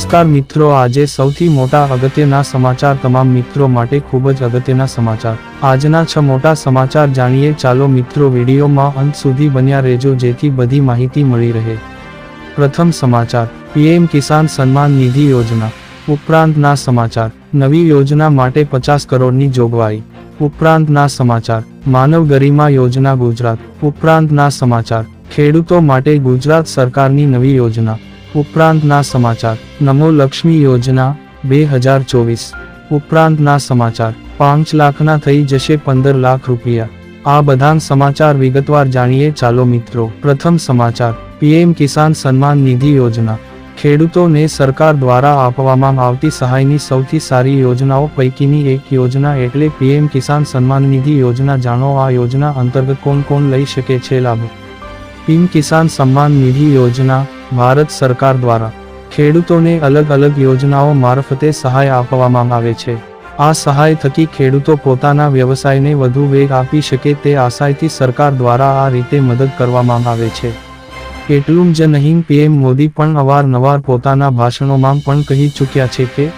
નમસ્કાર મિત્રો, આજે સૌથી મોટા અગત્યના સમાચાર તમામ મિત્રો માટે ખૂબ જ અગત્યના સમાચાર. આજના છ મોટા સમાચાર જાણીએ. ચાલો મિત્રો, વિડીયોમાં અંત સુધી બન્યા રહેજો, જેથી બધી માહિતી મળી રહે. પ્રથમ સમાચાર, પીએમ કિસાન સન્માન નિધિ યોજના. ઉપરાંતના સમાચાર, નવી યોજના માટે પચાસ કરોડની જોગવાઈ. ઉપરાંતના સમાચાર, માનવ ગરિમા યોજના ગુજરાત. ઉપરાંતના સમાચાર, ખેડૂતો માટે ગુજરાત સરકારની નવી યોજના. ઉપરાંતના સમાચાર. નમો લક્ષ્મી યોજના, બે હજાર ચોવીસ. ઉપરાંતના સમાચાર. પાંચ લાખના થઈ જશે પંદર લાખ રૂપિયા. આ બધા સમાચાર વિગતવાર જાણીએ ચાલો મિત્રો. પ્રથમ સમાચાર. પીએમ કિસાન સન્માન નિધિ યોજના. ખેડૂતોને સરકાર દ્વારા આપવામાં આવતી સહાયની સૌથી સારી યોજનાઓ પૈકીની એક યોજના એટલે પીએમ કિસાન સન્માન નિધિ યોજના. જાણો આ યોજના અંતર્ગત કોણ કોણ લઈ શકે છે? લાભ. પીએમ કિસાન સન્માન નિધિ યોજના. ભારત સરકાર દ્વારા ખેડૂતોને અલગ અલગ યોજનાઓ મારફતે સહાય આપવામાં આવે છે. આ સહાય થકી ખેડૂતો પોતાના વ્યવસાયને વધુ વેગ આપી શકે તે આશાયથી સરકાર દ્વારા આ રીતે મદદ કરવામાં આવે છે. એટલું જ નહીં, પીએમ મોદી પણ અવારનવાર પોતાના ભાષણોમાં પણ કહી ચૂક્યા છે કે,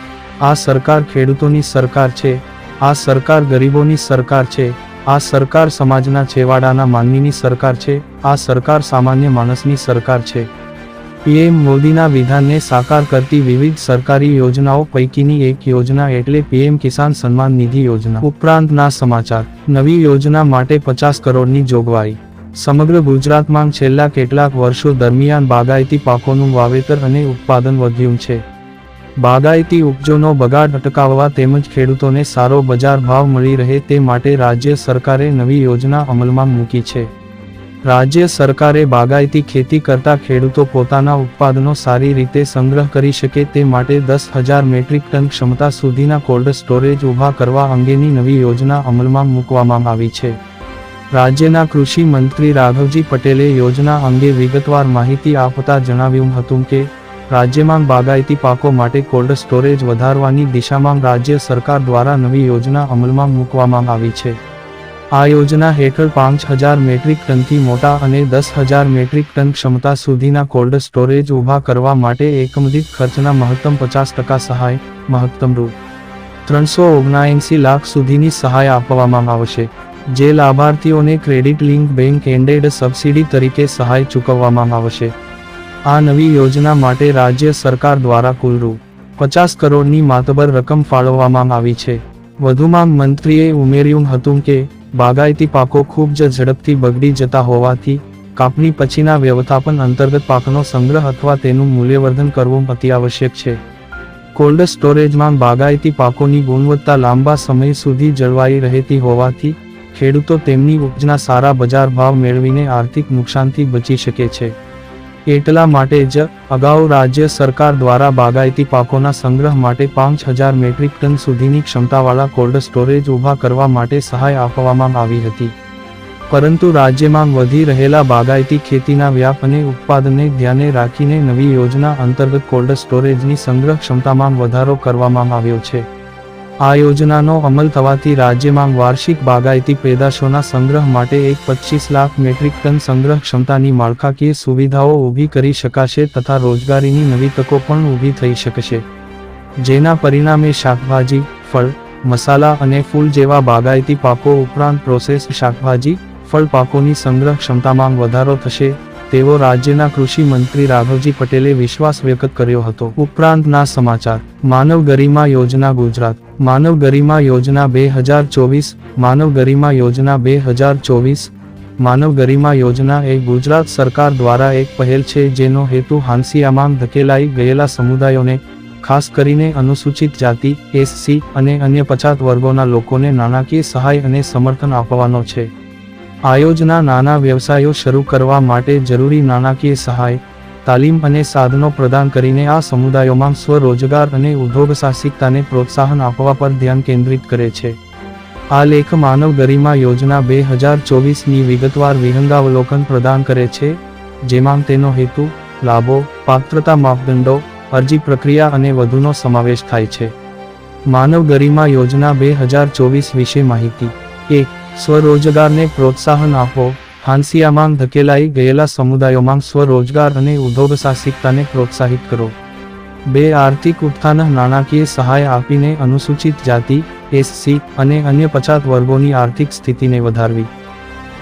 આ સરકાર ખેડૂતોની સરકાર છે, આ સરકાર ગરીબોની સરકાર છે, આ સરકાર સમાજના છેવાડાના માનવીની સરકાર છે, આ સરકાર સામાન્ય માણસની સરકાર છે. પીએમ મોદીના વિધાનને સાકાર કરતી વિવિધ સરકારી યોજનાઓ પૈકીની એક યોજના એટલે પીએમ કિસાન સન્માન નિધિ યોજના. ઉપરાંતના સમાચાર. નવી યોજના માટે પચાસ કરોડની જોગવાઈ. સમગ્ર ગુજરાતમાં છેલ્લા કેટલાક વર્ષો દરમિયાન બાગાયતી પાકોનું વાવેતર અને ઉત્પાદન વધ્યું છે. બાગાયતી ઉપજોનો બગાડ અટકાવવા તેમજ ખેડૂતોને સારો બજાર ભાવ મળી રહે તે માટે રાજ્ય સરકારે નવી યોજના અમલમાં મૂકી છે. રાજ્ય સરકારે બાગાયતી ખેતી કરતા ખેડૂતો પોતાના ઉત્પાદનો સારી રીતે સંગ્રહ કરી શકે તે માટે દસ હજાર મેટ્રિક ટન ક્ષમતા સુધીના કોલ્ડ સ્ટોરેજ ઊભા કરવા અંગેની નવી યોજના અમલમાં મૂકવામાં આવી છે. રાજ્યના કૃષિ મંત્રી રાઘવજી પટેલે યોજના અંગે વિગતવાર માહિતી આપતા જણાવ્યું હતું કે, રાજ્યમાં બાગાયતી પાકો માટે કોલ્ડ સ્ટોરેજ વધારવાની દિશામાં રાજ્ય સરકાર દ્વારા નવી યોજના અમલમાં મૂકવામાં આવી છે. આ યોજના હેઠળ પાંચ હજાર મેટ્રિક ટનથી મોટા અને દસ હજાર મેટ્રિક ટન ક્ષમતા સુધીના કોલ્ડ સ્ટોરેજ ઊભા કરવા માટે એકમદિત ખર્ચના મહત્તમ પચાસ ટકા સહાય, મહત્તમ રૂ. ત્રણસો ઓગણએંસી લાખ સુધીની સહાય આપવામાં આવશે, જે લાભાર્થીઓને credit link bank ended subsidy તરીકે સહાય ચૂકવવામાં આવશે. આ નવી યોજના માટે રાજ્ય સરકાર દ્વારા કુલ રૂ. પચાસ કરોડની માતબર રકમ ફાળવવામાં આવી છે. વધુમાં મંત્રીએ ઉમેર્યું હતું કે બાગાયતી પાકો ખૂબ જ ઝડપથી બગડી જતા હોવાથી કાપણી પછીના વ્યવસ્થાપન અંતર્ગત પાકનો સંગ્રહ અથવા તેનું મૂલ્યવર્ધન કરવું અત્યાવશ્યક છે. કોલ્ડ સ્ટોરેજમાં બાગાયતી પાકોની ગુણવત્તા લાંબા સમય સુધી જળવાઈ રહેતી હોવાથી ખેડૂતો તેમની ઉપજના સારા બજાર ભાવ મેળવીને આર્થિક નુકસાનથી બચી શકે છે. એટલા માટે જ અગાઉ રાજ્ય સરકાર દ્વારા બાગાયતી પાકોના સંગ્રહ માટે પાંચ હજાર મેટ્રિક ટન સુધીની ક્ષમતાવાળા કોલ્ડ સ્ટોરેજ ઊભા કરવા માટે સહાય આપવામાં આવી હતી. પરંતુ રાજ્યમાં વધી રહેલા બાગાયતી ખેતીના વ્યાપ અને ઉત્પાદનને ધ્યાને રાખીને નવી યોજના અંતર્ગત કોલ્ડ સ્ટોરેજની સંગ્રહ ક્ષમતામાં વધારો કરવામાં આવ્યો છે. આ યોજનાનો અમલ થવાથી રાજ્યમાં વાર્ષિક બાગાયતી પેદાશોના સંગ્રહ માટે એક પચીસ લાખ મેટ્રિક ટન સંગ્રહ ક્ષમતાની માળખાકીય સુવિધાઓ ઊભી કરી શકાશે તથા રોજગારીની નવી તકો પણ ઊભી થઈ શકશે. જેના પરિણામે શાકભાજી, ફળ, મસાલા અને ફૂલ જેવા બાગાયતી પાકો ઉપરાંત પ્રોસેસ શાકભાજી, ફળ પાકોની સંગ્રહ ક્ષમતામાં વધારો થશે, તેવો રાજ્યના કૃષિ મંત્રી રાઘવજી પટેલે વિશ્વાસ વ્યક્ત કર્યો હતો. ઉપરાંતના સમાચાર. માનવ ગરિમા યોજના ગુજરાત. માનવ ગરિમા યોજના બે હજાર ચોવીસ, માનવ ગરિમા યોજના બે હજાર ચોવીસ, માનવ ગરિમા યોજના એ ગુજરાત સરકાર દ્વારા એક પહેલ છે જેનો હેતુ હાંસિયામાં ધકેલાઈ ગયેલા સમુદાયોને, ખાસ કરીને અનુસૂચિત જાતિ, એસસી અને અન્ય પછાત વર્ગોના લોકોને નાણાકીય સહાય અને સમર્થન આપવાનો છે. આ યોજના નાના વ્યવસાયો શરૂ કરવા માટે જરૂરી નાણાકીય સહાય તાલીમ અને સાધનો પ્રદાન કરીને આ સમુદાયોમાં સ્વરોજગાર અને ઉદ્યોગ સાહસિકતાને પ્રોત્સાહન આપવા પર ધ્યાન કેન્દ્રિત કરે છે. આ લેખ માનવ ગરિમા યોજના બે હજાર ચોવીસની વિગતવાર વિહંગાવલોકન પ્રદાન કરે છે, જેમાં તેનો હેતુ, લાભો, પાત્રતા માપદંડો, અરજી પ્રક્રિયા અને વધુનો સમાવેશ થાય છે. માનવ ગરિમા યોજના બે હજાર ચોવીસ વિશે માહિતી. એક, સ્વરોજગારને પ્રોત્સાહન આપો. હાંસિયામાં ધકેલાઈ ગયેલા સમુદાયોમાં સ્વરોજગાર અને ઉદ્યોગ સાહસિકતાને પ્રોત્સાહિત કરો. બે આર્થિક ઉત્થાન નાણાકીય સહાય આપીને અનુસૂચિત જાતિ એસસી અને અન્ય પછાત વર્ગોની આર્થિક સ્થિતિને વધારવી.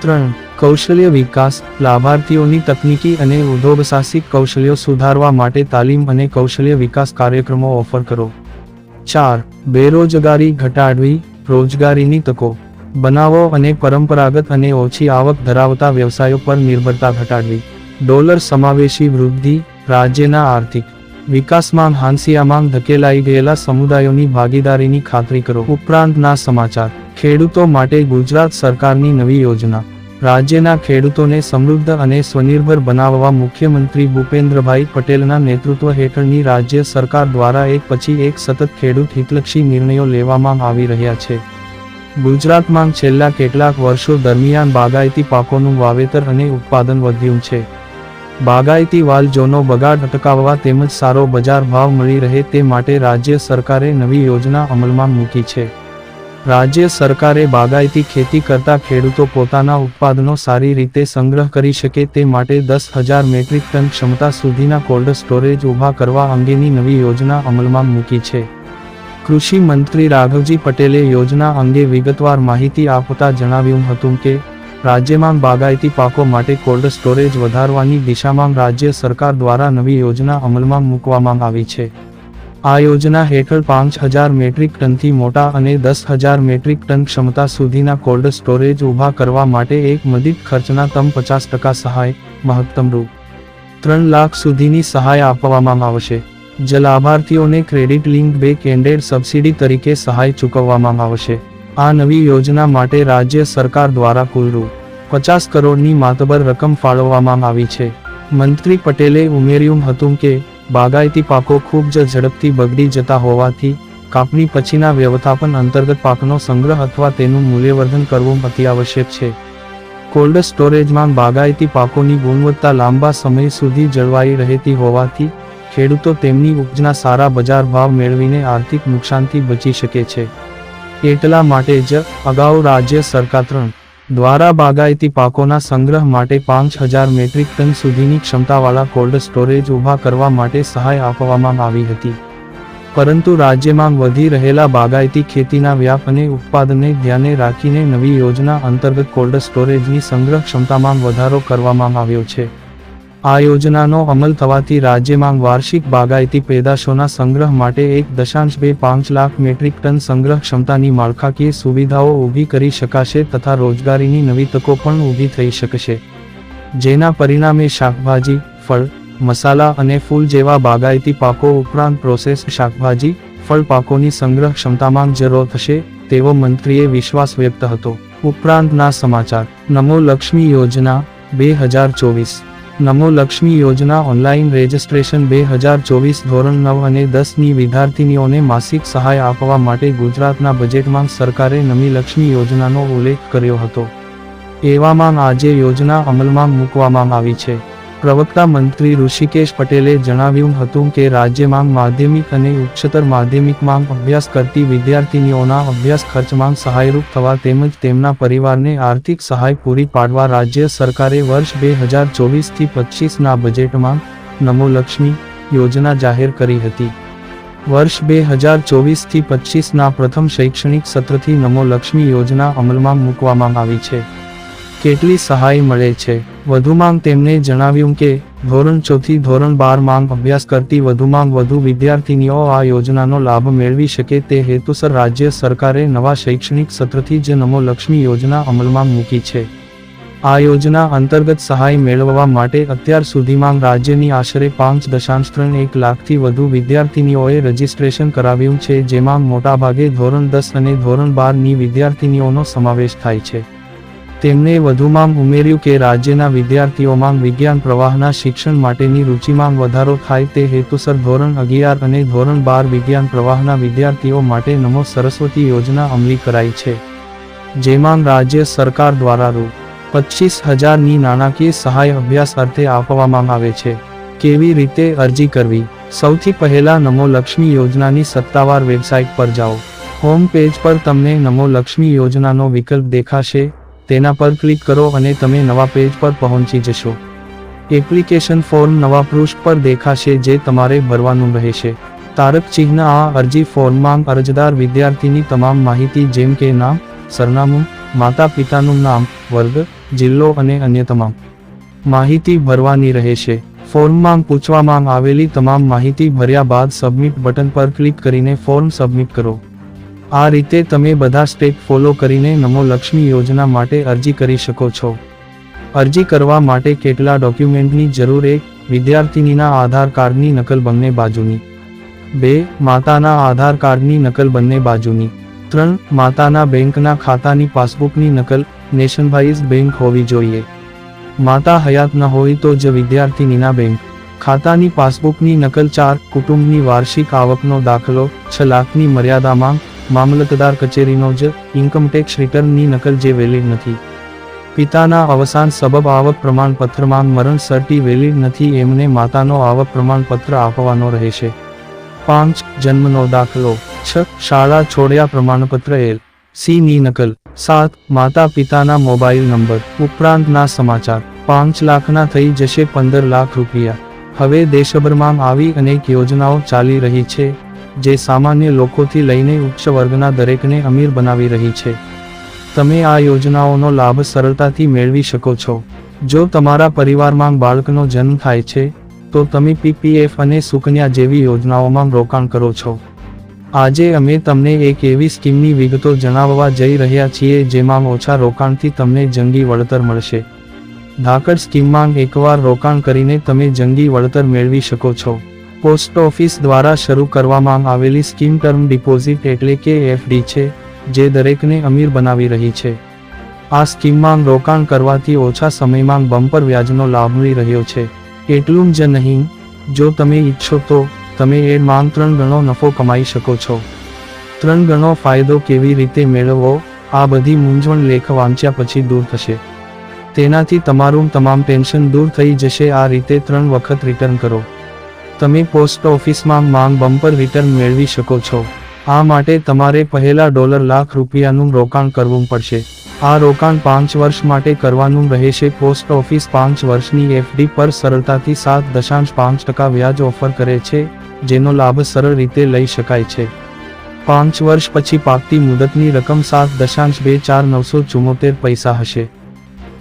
ત્રણ, કૌશલ્ય વિકાસ, લાભાર્થીઓની તકનીકી અને ઉદ્યોગસાહસિક કૌશલ્યો સુધારવા માટે તાલીમ અને કૌશલ્ય વિકાસ કાર્યક્રમો ઓફર કરો. ચાર, બેરોજગારી ઘટાડવી, રોજગારીની તકો. બનાવો અને પરંપરાગત અને ઓછી આવક ધરાવતા વ્યવસાયો પર નિર્ભરતા ઘટાડવી. ડોલર સમાવેશી વૃદ્ધિ, રાજ્યના આર્થિક વિકાસમાં હાંસિયામાં ધકેલાઈ ગયેલા સમુદાયોની ભાગીદારીની ખાતરી કરો. ઉપરાંતના સમાચાર. ખેડૂતો માટે ગુજરાત સરકારની નવી યોજના. રાજ્યના ખેડૂતોને સમૃદ્ધ અને સ્વનિર્ભર બનાવવા મુખ્યમંત્રી ભૂપેન્દ્રભાઈ પટેલના નેતૃત્વ હેઠળની રાજ્ય સરકાર દ્વારા એક પછી એક સતત ખેડૂત હિતલક્ષી નિર્ણયો લેવામાં આવી રહ્યા છે. ગુજરાતમાં છેલ્લા કેટલાક વર્ષો દરમિયાન બાગાયતી પાકોનું વાવેતર અને ઉત્પાદન વધ્યું છે. બાગાયતી વાલજોનો બગાડ અટકાવવા તેમજ સારો બજાર ભાવ મળી રહે તે માટે રાજ્ય સરકારે નવી યોજના અમલમાં મૂકી છે. રાજ્ય સરકારે બાગાયતી ખેતી કરતા ખેડૂતો પોતાના ઉત્પાદનો સારી રીતે સંગ્રહ કરી શકે તે માટે દસ હજાર મેટ્રિક ટન ક્ષમતા સુધીના કોલ્ડ સ્ટોરેજ ઊભા કરવા અંગેની નવી યોજના અમલમાં મૂકી છે. કૃષિ મંત્રી રાઘવજી પટેલે યોજના અંગે વિગતવાર માહિતી આપતા જણાવ્યું હતું કે, રાજ્યમાં બાગાયતી પાકો માટે કોલ્ડ સ્ટોરેજ વધારવાની દિશામાં રાજ્ય સરકાર દ્વારા નવી યોજના અમલમાં મૂકવામાં આવી છે. આ યોજના હેઠળ પાંચ હજાર મેટ્રિક ટનથી મોટા અને દસ હજાર મેટ્રિક ટન ક્ષમતા સુધીના કોલ્ડ સ્ટોરેજ ઊભા કરવા માટે એક મદિત ખર્ચના તમ પચાસ ટકા સહાય, મહત્તમ રૂ. ત્રણ લાખ સુધીની સહાય આપવામાં આવશે. જ લાભાર્થીઓને credit link back ended subsidy તરીકે સહાય ચૂકવવામાં આવશે. આ નવી યોજના માટે રાજ્ય સરકાર દ્વારા કુલ રૂ પચાસ કરોડની માતબર રકમ ફાળવવામાં આવી છે. મંત્રી પટેલે ઉમેર્યું હતું કે, બાગાયતી પાકો ખૂબ જ ઝડપથી બગડી જતા હોવાથી, કાપણી પછીના વ્યવસ્થાપન અંતર્ગત પાકનો સંગ્રહ અથવા તેનું મૂલ્યવર્ધન કરવું અત્યાવશ્યક છે. કોલ્ડ સ્ટોરેજમાં બાગાયતી પાકોની ગુણવત્તા લાંબા સમય સુધી જળવાઈ રહેતી હોવાથી ખેડૂતો તેમની ઉપજના સારા બજાર ભાવ મેળવીને આર્થિક નુકસાનથી બચી શકે છે. એટલા માટે જ અગાઉ રાજ્ય સરકાર ત્રણ દ્વારા બાગાયતી પાકોના સંગ્રહ માટે પાંચ હજાર મેટ્રિક ટન સુધીની ક્ષમતાવાળા કોલ્ડ સ્ટોરેજ ઊભા કરવા માટે સહાય આપવામાં આવી હતી. પરંતુ રાજ્યમાં વધી રહેલા બાગાયતી ખેતીના વ્યાપ અને ઉત્પાદનને ધ્યાને રાખીને નવી યોજના અંતર્ગત કોલ્ડ સ્ટોરેજની સંગ્રહ ક્ષમતામાં વધારો કરવામાં આવ્યો છે. આ યોજનાનો અમલ થવાથી રાજ્યમાં વાર્ષિક બાગાયતી પેદાશોના સંગ્રહ માટે એક દશાંશ બે પાંચ લાખ મેટ્રિક ટન સંગ્રહ ક્ષમતાની માળખાકીય સુવિધાઓ ઊભી કરી શકાશે તથા રોજગારીની નવી તકો પણ ઊભી થઈ શકશે. જેના પરિણામે શાકભાજી, ફળ, મસાલા અને ફૂલ જેવા બાગાયતી પાકો ઉપરાંત પ્રોસેસ શાકભાજી, ફળ પાકોની સંગ્રહ ક્ષમતામાં જરૂર થશે, તેવો મંત્રીએ વિશ્વાસ વ્યક્ત હતો. ઉપરાંતના સમાચાર. નમો લક્ષ્મી યોજના, બે હજાર ચોવીસ. નમો લક્ષ્મી યોજના ઓનલાઈન રજિસ્ટ્રેશન બે હજાર ચોવીસ ધોરણ નવ અને દસની વિદ્યાર્થીનીઓને માસિક સહાય આપવા માટે ગુજરાતના બજેટમાં સરકારે નમી લક્ષ્મી યોજનાનો ઉલ્લેખ કર્યો હતો. એવામાં આજે યોજના અમલમાં મૂકવામાં આવી છે. પ્રવક્તા મંત્રી ઋષિકેશ પટેલે જણાવ્યું હતું કે રાજ્યમાં માધ્યમિક અને ઉચ્ચતર માધ્યમિકમાં અભ્યાસ કરતી વિદ્યાર્થીનીઓના અભ્યાસ ખર્ચમાં સહાયરૂપ થવા તેમજ તેમના પરિવારને આર્થિક સહાય પૂરી પાડવા રાજ્ય સરકારે વર્ષ બે હજાર ચોવીસથી પચીસના બજેટમાં નમો લક્ષ્મી યોજના જાહેર કરી હતી. વર્ષ બે હજાર ચોવીસથી પચીસના પ્રથમ શૈક્ષણિક સત્રથી નમો લક્ષ્મી યોજના અમલમાં મૂકવામાં આવી છે. કેટલી સહાય મળે છે? વધુમાં તેમણે જણાવ્યું કે, ધોરણ ચોથી ધોરણ બાર માંગ અભ્યાસ કરતી વધુમાં વધુ વિદ્યાર્થીનીઓ આ યોજનાનો લાભ મેળવી શકે તે હેતુસર રાજ્ય સરકારે નવા શૈક્ષણિક સત્રથી જ નમો લક્ષ્મી યોજના અમલમાં મૂકી છે. આ યોજના અંતર્ગત સહાય મેળવવા માટે અત્યાર સુધીમાં રાજ્યની આશરે પાંચ દશાંશ ત્રણ એક લાખથી વધુ વિદ્યાર્થીનીઓએ રજીસ્ટ્રેશન કરાવ્યું છે, જેમાં મોટાભાગે ધોરણ દસ અને ધોરણ બારની વિદ્યાર્થીનીઓનો સમાવેશ થાય છે. તેમણે વધુમાં ઉમેર્યું કે રાજ્યના વિદ્યાર્થીઓમાં વિજ્ઞાન પ્રવાહના શિક્ષણ માટેની રુચિમાં વધારો થાય તે હેતુસર ધોરણ અગિયાર અને ધોરણ બાર વિજ્ઞાન પ્રવાહના વિદ્યાર્થીઓ માટે નમો સરસ્વતી યોજના અમલી કરાઈ છે, જેમાં રાજ્ય સરકાર દ્વારા રૂ. પચીસ હજારની નાણાકીય સહાય અભ્યાસ અર્થે આપવામાં આવે છે. કેવી રીતે અરજી કરવી? સૌથી પહેલા નમો લક્ષ્મી યોજનાની સત્તાવાર વેબસાઇટ પર જાઓ. હોમ પેજ પર તમને નમો લક્ષ્મી યોજનાનો વિકલ્પ દેખાશે. તેના પર ક્લિક કરો અને તમે નવા પેજ પર પહોંચી જશો. એપ્લિકેશન ફોર્મ નવા પૃષ્ઠ પર દેખાશે જે તમારે ભરવાનું રહેશે. તારક ચિહ્ન આ અરજી ફોર્મમાં અરજદાર વિદ્યાર્થીની તમામ માહિતી જેમ કે નામ, સરનામું માતા પિતાનું નામ, વર્ગ, જિલ્લો અને અન્ય તમામ માહિતી ભરવાની રહેશે. ફોર્મમાં પૂછવામાં આવેલી તમામ માહિતી ભર્યા બાદ સબમિટ બટન પર ક્લિક કરીને ફોર્મ સબમિટ કરો. આ રીતે તમે બધા સ્ટેપ ફોલો કરીને નમો લક્ષ્મી યોજના માટે અરજી કરી શકો છો. અરજી કરવા માટે કેટલા ડોક્યુમેન્ટની જરૂર એક વિદ્યાર્થીનીના આધાર કાર્ડની નકલ બંને બાજુની. બે, માતાના આધાર કાર્ડની નકલ બંને બાજુની. ત્રણ, માતાના બેંકના ખાતાની પાસબુકની નકલ નેશનવાઇઝ બેંક હોવી જોઈએ. માતા હયાત ન હોય તો જ વિદ્યાર્થીનીના બેંક. ખાતાની પાસબુકની નકલ ચાર, કુટુંબની વાર્ષિક આવકનો દાખલો, છ લાખની મર્યાદામાં મામલતદાર કચેરીનો જ ઇન્કમટેક્સ રિટર્નની નકલ જે વેલિડ નથી. પિતાના અવસાન સબબ આવક પ્રમાણપત્રમાં મરણ સર્ટી વેલિડ નથી, એમને માતાનો આવક પ્રમાણપત્ર આપવાનો રહેશે. પાંચ, જન્મનો દાખલો. છ, શાળા છોડ્યા પ્રમાણપત્ર એલ સી ની નકલ. સાત, માતા પિતાના મોબાઈલ નંબર. ઉપરાંતના સમાચાર. પાંચ લાખના થઈ જશે પંદર લાખ રૂપિયા. હવે દેશભરમાં આવી અનેક યોજનાઓ ચાલી રહી છે. જે સામાન્ય લોકોથી લઈને ઉચ્ચ વર્ગના દરેકને અમીર બનાવી રહી છે. તમે આ યોજનાઓનો લાભ સરળતાથી મેળવી શકો છો. જો તમારા પરિવારમાં બાળકનો જન્મ થાય છે, તો તમે પીપીએફ અને સુકન્યા જેવી યોજનાઓમાં રોકાણ કરો છો. આજે અમે તમને એક એવી સ્કીમની વિગતો જણાવવા જઈ રહ્યા છીએ જેમાં ઓછા રોકાણથી તમને જંગી વળતર મળશે. ધાકડ સ્કીમમાં એકવાર રોકાણ કરીને તમે જંગી વળતર મેળવી શકો છો. પોસ્ટ ઓફિસ દ્વારા શરૂ કરવામાં આવેલી સ્કીમ ટર્મ ડિપોઝિટ એટલે કે એફડી છે, જે દરેકને અમીર બનાવી રહી છે. આ સ્કીમમાં રોકાણ કરવાથી ઓછા સમયમાં બમ્પર વ્યાજનો લાભ મળી રહ્યો છે. એટલું જ નહીં, જો તમે ઈચ્છો તો, તમે એ માંગ ત્રણ ગણો નફો કમાઈ શકો છો. ત્રણ ગણો ફાયદો કેવી રીતે મેળવવો, આ બધી મૂંઝવણ લેખ વાંચ્યા પછી દૂર થશે. તેનાથી તમારું તમામ ટેન્શન દૂર થઈ જશે, આ રીતે ત્રણ વખત રિટર્ન કરો. તમે પોસ્ટ ઓફિસમાં માંગ બમ્પર રિટર્ન મેળવી શકો છો. આ માટે તમારે પહેલા ડોલર લાખ રૂપિયાનું રોકાણ કરવું પડશે. આ રોકાણ પાંચ વર્ષ માટે કરવાનું રહેશે. પોસ્ટ ઓફિસ પાંચ વર્ષની એફડી પર સરળતાથી સાત દશાંશ પાંચ ટકા વ્યાજ ઓફર કરે છે, જેનો લાભ સરળ રીતે લઈ શકાય છે. પાંચ વર્ષ પછી પાકતી મુદતની રકમ સાત દશાંશ બે ચાર નવસો ચુમ્મોતેર પૈસા હશે.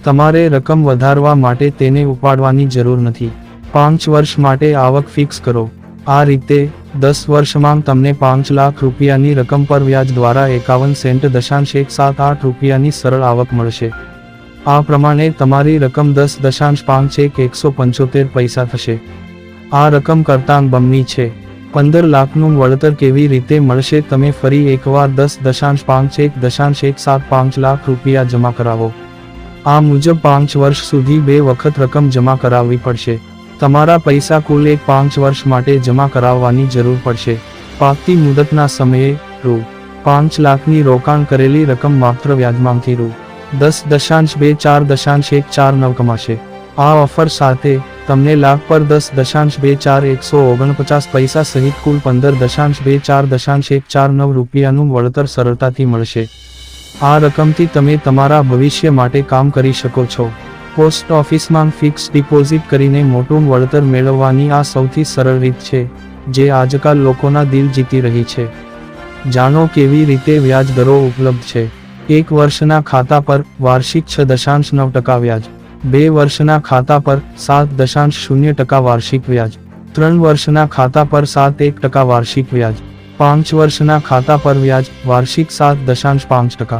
તમારે રકમ વધારવા માટે તેને ઉપાડવાની જરૂર નથી. પાંચ વર્ષ માટે આવક ફિક્સ કરો. આ રીતે, દસ વર્ષમાં તમને પાંચ લાખ રૂપિયાની રકમ પર વ્યાજ દ્વારા એકાવન સેન્ટ દશાંશ એક સાત આઠ રૂપિયાની સરળ આવક મળશે. આ પ્રમાણે તમારી રકમ દસ દશાંશ પાંચ એક એકસો પંચોતેર પૈસા થશે. આ રકમ કરતાં બમણી છે. પંદર લાખનું વળતર કેવી રીતે મળશે તમે ફરી એકવાર દસ દશાંશ પાંચ એક દશાંશ એક સાત પાંચ લાખ રૂપિયા જમા કરાવો. આ મુજબ પાંચ વર્ષ સુધી બે વખત રકમ જમા કરાવવી પડશે. તમારા પૈસા કુલ એક પાંચ વર્ષ માટે જમા કરાવવાની જરૂર પડશે. પાકતી મુદતના સમયે, રૂ. પાંચ લાખની રોકાણ કરેલી રકમ માત્ર વ્યાજમાંથી, રૂ. દસ દશાંશ બે ચાર દશાંશ એક ચાર નવ કમાશે. આ ઓફર સાથે, તમને લાખ પર દસ દશાંશ બે ચાર એકસો ઓગણપચાસ પૈસા સહિત કુલ પંદર દશાંશ બે ચાર દશાંશ એક ચાર નવ રૂપિયાનું વળતર સરળતાથી મળશે. આ રકમથી તમે તમારા ભવિષ્ય માટે કામ કરી શકો છો. પોસ્ટ ઓફિસમાં ફિક્સ ડિપોઝિટ કરીને મોટું વળતર મેળવવાની આ સૌથી સરળ રીત છે, જે આજકાલ લોકોના દિલ જીતી રહી છે. જાણો કેવી રીતે વ્યાજ દરો ઉપલબ્ધ છે. એક વર્ષના ખાતા પર વાર્ષિક છ દશાંશ નવ ટકા વ્યાજ, બે વર્ષના ખાતા પર સાત દશાંશ શૂન્ય ટકા વાર્ષિક વ્યાજ, ત્રણ વર્ષના ખાતા પર સાત એક ટકા વાર્ષિક વ્યાજ, પાંચ વર્ષના ખાતા પર વ્યાજ વાર્ષિક સાત દશાંશ પાંચ ટકા.